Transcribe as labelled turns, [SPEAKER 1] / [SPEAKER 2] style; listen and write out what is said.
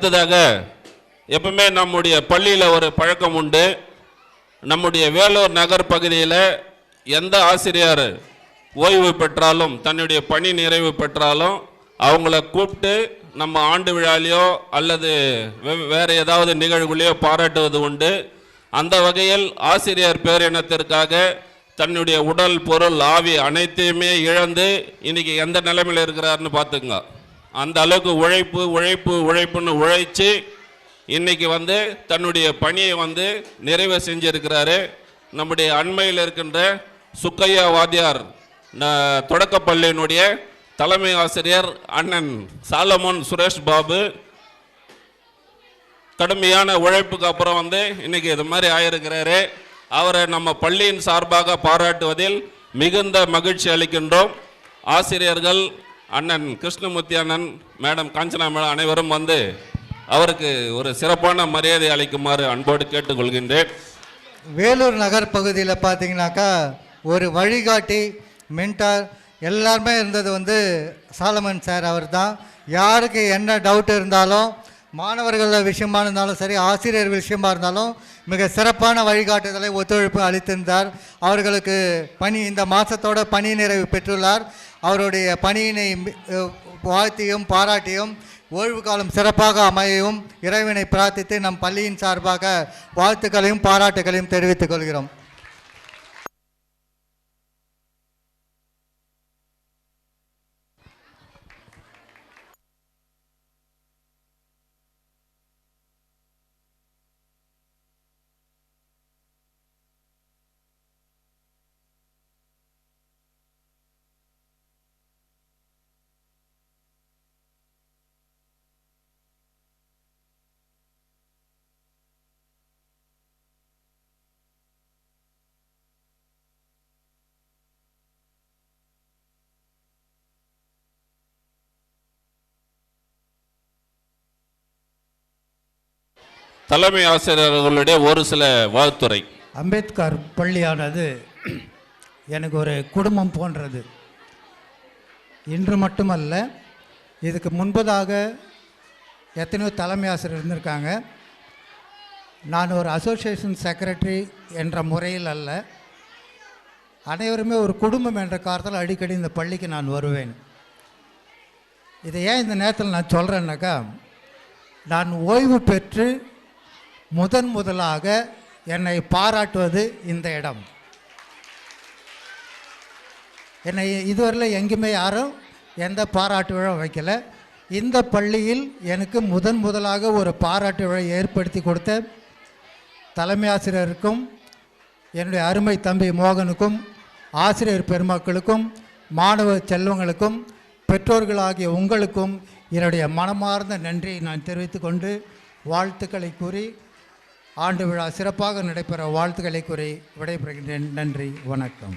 [SPEAKER 1] அடுத்ததாக எப்பவுமே நம்முடைய பள்ளியில் ஒரு பழக்கம் உண்டு. நம்முடைய வேலூர் நகர் பகுதியில் எந்த ஆசிரியர் ஓய்வு பெற்றாலும் தன்னுடைய பணி நிறைவு பெற்றாலும் அவங்கள கூப்பிட்டு நம்ம ஆண்டு விழாலையோ அல்லது வேறு ஏதாவது நிகழ்வுலையோ பாராட்டுவது உண்டு. அந்த வகையில் ஆசிரியர் பேரினத்திற்காக தன்னுடைய உடல் பொருள் ஆவி அனைத்தையுமே இழந்து இன்னைக்கு எந்த நிலைமையில் இருக்கிறாருன்னு பார்த்துங்க அந்த அளவுக்கு உழைப்பு உழைப்பு உழைப்புன்னு உழைச்சி இன்னைக்கு வந்து தன்னுடைய பணியை வந்து நிறைவு செஞ்சிருக்கிறாரு. நம்முடைய அண்மையில் இருக்கின்ற சுக்கையா வாத்தியார் ந- தொடக்கப்பள்ளியினுடைய தலைமை ஆசிரியர் அண்ணன் சாலமோன் சுரேஷ் பாபு கடுமையான உழைப்புக்கு அப்புறம் வந்து இன்னைக்கு இது மாதிரி ஆயிருக்கிறாரு. அவரை நம்ம பள்ளியின் சார்பாக பாராட்டுவதில் மிகுந்த மகிழ்ச்சி அளிக்கின்றோம். ஆசிரியர்கள் அண்ணன் கிருஷ்ணமூர்த்தி அண்ணன் மேடம் காஞ்சனா மேடம் அனைவரும் வந்து அவருக்கு ஒரு சிறப்பான மரியாதை அளிக்குமாறு அன்போடு கேட்டுக்கொள்கின்றேன்.
[SPEAKER 2] வேலூர் நகர் பகுதியில் பார்த்தீங்கன்னாக்கா ஒரு வழிகாட்டி மென்டார் எல்லாருமே இருந்தது வந்து சாலமன் சார் அவர் தான் யாருக்கு என்ன டவுட் இருந்தாலும் மாணவர்கள் விஷயமா இருந்தாலும் சரி ஆசிரியர் விஷயமா இருந்தாலும் மிக சிறப்பான வழிகாட்டுதலை ஒத்துழைப்பு அளித்திருந்தார். அவர்களுக்கு பணி இந்த மாதத்தோட பணி நிறைவு பெற்றுள்ளார். அவருடைய பணியினை வாழ்த்தியும் பாராட்டியும் ஓய்வு காலம் சிறப்பாக அமையவும் இறைவனை பிரார்த்தித்து நம் பள்ளியின் சார்பாக வாழ்த்துக்களையும் பாராட்டுகளையும் தெரிவித்துக் கொள்கிறோம்.
[SPEAKER 1] தலைமை ஆசிரியர்களுடைய ஒரு சில வாழ்த்துறை.
[SPEAKER 3] அம்பேத்கர் பள்ளியானது எனக்கு ஒரு குடும்பம் போன்றது. இன்று மட்டுமல்ல இதுக்கு முன்பதாக எத்தனையோ தலைமை ஆசிரியர் இருந்திருக்காங்க. நான் ஒரு அசோசியேஷன் செக்ரட்டரி என்ற முறையில் அல்ல அனைவருமே ஒரு குடும்பம் என்ற காரணத்தில் அடிக்கடி இந்த பள்ளிக்கு நான் வருவேன். இதை ஏன் இந்த நேரத்தில் நான் சொல்கிறேன்னாக்கா நான் ஓய்வு பெற்று முதன் முதலாக என்னை பாராட்டுவது இந்த இடம். என்னை இதுவரையில் எங்கேயுமே யாரும் எந்த பாராட்டு விழா வைக்கல. இந்த பள்ளியில் எனக்கு முதன் முதலாக ஒரு பாராட்டு விழா ஏற்படுத்தி கொடுத்த தலைமை ஆசிரியருக்கும் என்னுடைய அருமை தம்பி மோகனுக்கும் ஆசிரியர் பெருமக்களுக்கும் மாணவ செல்வங்களுக்கும் பெற்றோர்களாகிய உங்களுக்கும் என்னுடைய மனமார்ந்த நன்றியை நான் தெரிவித்து கொண்டு வாழ்த்துக்களை கூறி ஆண்டு விழா சிறப்பாக நடைபெற வாழ்த்துக்களை கூறி விடைபெறுகின்றேன். நன்றி வணக்கம்.